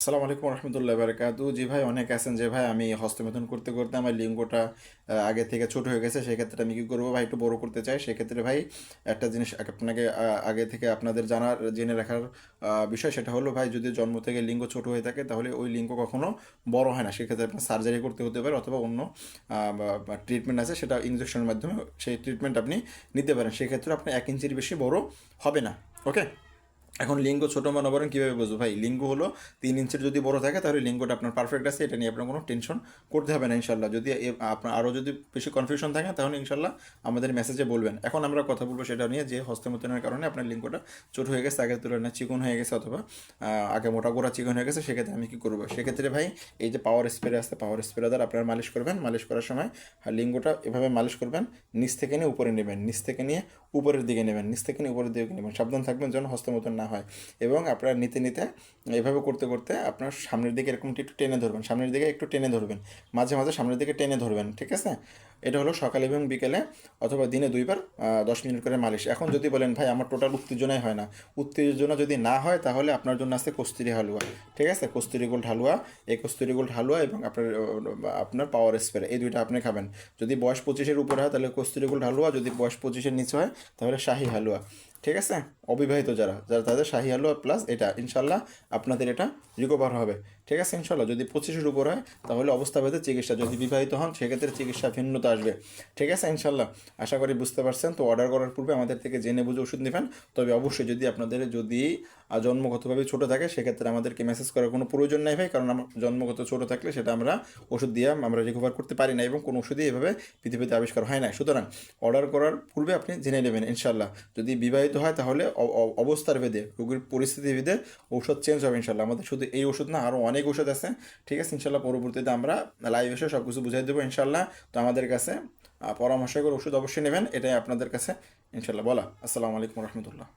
আসসালামু আলাইকুম রহমতুল্লাহ বারকাতু। জি ভাই, অনেক আছেন যে ভাই। আমি হস্তমেধন করতে করতে আমার লিঙ্গটা আগে থেকে ছোট হয়ে গেছে। সেক্ষেত্রে আমি কি করব ভাই? একটু বড় করতে চাই। সেক্ষেত্রে ভাই, একটা জিনিস আপনাকে আগে থেকে আপনাদের জানার, জেনে রাখার বিষয় সেটা হলো ভাই, যদি জন্ম থেকে লিঙ্গ ছোট হয়ে থাকে, তাহলে ওই লিঙ্গ কখনো বড় হয় না। সেক্ষেত্রে আপনার সার্জারি করতে হতে পারে অথবা অন্য ট্রিটমেন্ট আছে। সেটা ইঞ্জেকশনের মাধ্যমে সেই ট্রিটমেন্ট আপনি নিতে পারেন। সেক্ষেত্রে আপনি এক ইঞ্চির বেশি বড় হবে না। ওকে এখন লিঙ্গ ছোটো মনে করেন কীভাবে বুঝব? ভাই, লিঙ্গ হলো তিন ইঞ্চের যদি বড় থাকে, তাহলে লিঙ্গটা আপনার পারফেক্ট আছে, এটা নিয়ে আপনার কোনো টেনশন করতে হবে না ইনশাল্লাহ যদি আপনার আরও যদি বেশি কনফিউশন থাকে, তাহলে ইনশাল্লাহ আমাদের মেসেজে বলবেন। এখন আমরা কথা বলব সেটা নিয়ে যে হস্তমতনের কারণে আপনার লিঙ্গটা ছোট হয়ে গেছে, আগের তুলনায় চিকন হয়ে গেছে অথবা আগে মোটা গোড়া চিকন হয়ে গেছে, সেক্ষেত্রে আমি কী করব? সেক্ষেত্রে ভাই, এই যে পাওয়ার স্প্রে আসতে পাওয়ার স্প্রে দ্বারা আপনার মালিশ করবেন। মালিশ করার সময় আর লিঙ্গটা এভাবে মালিশ করবেন, নিচ থেকে নিয়ে উপরে নেবেন, নিচ থেকে নিয়ে উপরের দিকে নেবেন, নিচ থেকে নিয়ে উপরের দিকে নেবেন। সাবধান থাকবেন যেন হস্তমতন না হয়। এবং আপনার নিতে নিতে এভাবে করতে করতে আপনার সামনের দিকে এরকম একটু টেনে ধরবেন। সামনের দিকে একটু টেনে ধরবেন। মাঝে মাঝে সামনের দিকে টেনে ধরবেন, ঠিক আছে? এটা হলো সকালে এবং বিকেলে অথবা দিনে দুইবার দশ মিনিট করে মালিশ। এখন যদি বলেন, ভাই, আমার টোটাল উত্তেজনাই হয় না। উত্তেজনা যদি না হয়, তাহলে আপনার জন্য আছে কস্তুরি হালুয়া, ঠিক আছে? কস্তুরি গোল্ড হালুয়া। এই কস্তুরি গোল্ড হালুয়া এবং আপনার আপনার পাওয়ার স্প্রে, এই দুইটা আপনি খাবেন। যদি বয়স পঁচিশের উপরে হয়, তাহলে কস্তুরি গোল্ড হালুয়া। যদি বয়স পঁচিশের নিচে হয়, তাহলে শাহি হালুয়া। ঠিক আছে? অবিবাহিত যারা যারা তাদের শাহি আলো প্লাস এটা ইনশাল্লাহ আপনাদের এটা রিকভার হবে। ঠিক আছে ইনশাল্লাহ যদি পঁচিশের উপর হয়, তাহলে অবস্থা ভেদে চিকিৎসা, যদি বিবাহিত হন, সেক্ষেত্রে চিকিৎসা ভিন্নতা আসবে। ঠিক আছে ইনশাল্লাহ আশা করি বুঝতে পারছেন। তো অর্ডার করার পূর্বে আমাদের থেকে জেনে বুঝে ওষুধ নেবেন। তবে অবশ্যই যদি আপনাদের যদি জন্মগতভাবে ছোট থাকে, সেক্ষেত্রে আমাদেরকে মেসেজ করার কোনো প্রয়োজন নাই ভাই। কারণ আমার জন্মগত ছোট থাকলে সেটা আমরা ওষুধ দিয়ে আমরা রিকভার করতে পারি না এবং কোনো ওষুধই এভাবে পৃথিবীতে আবিষ্কার হয় না। সুতরাং অর্ডার করার পূর্বে আপনি জেনে নেবেন ইনশাল্লাহ যদি বিবাহিত হয় তাহলে অবস্থার ভেদে, রোগীর পরিস্থিতি ভেদে ঔষধ চেঞ্জ হবে ইনশাল্লাহ আমাদের শুধু এই ওষুধ না আরও অনেক ওষুধ আছে। ঠিক আছে ইনশাল্লাহ পরবর্তীতে আমরা লাইভ এসে সব কিছু বুঝাই দেবো ইনশাল্লাহ তো আমাদের কাছে পরামর্শ করে ওষুধ অবশ্যই নেবেন, এটাই আপনাদের কাছে ইনশাল্লাহ বলা, আসসালামু আলাইকুম রহমতুল্লাহ।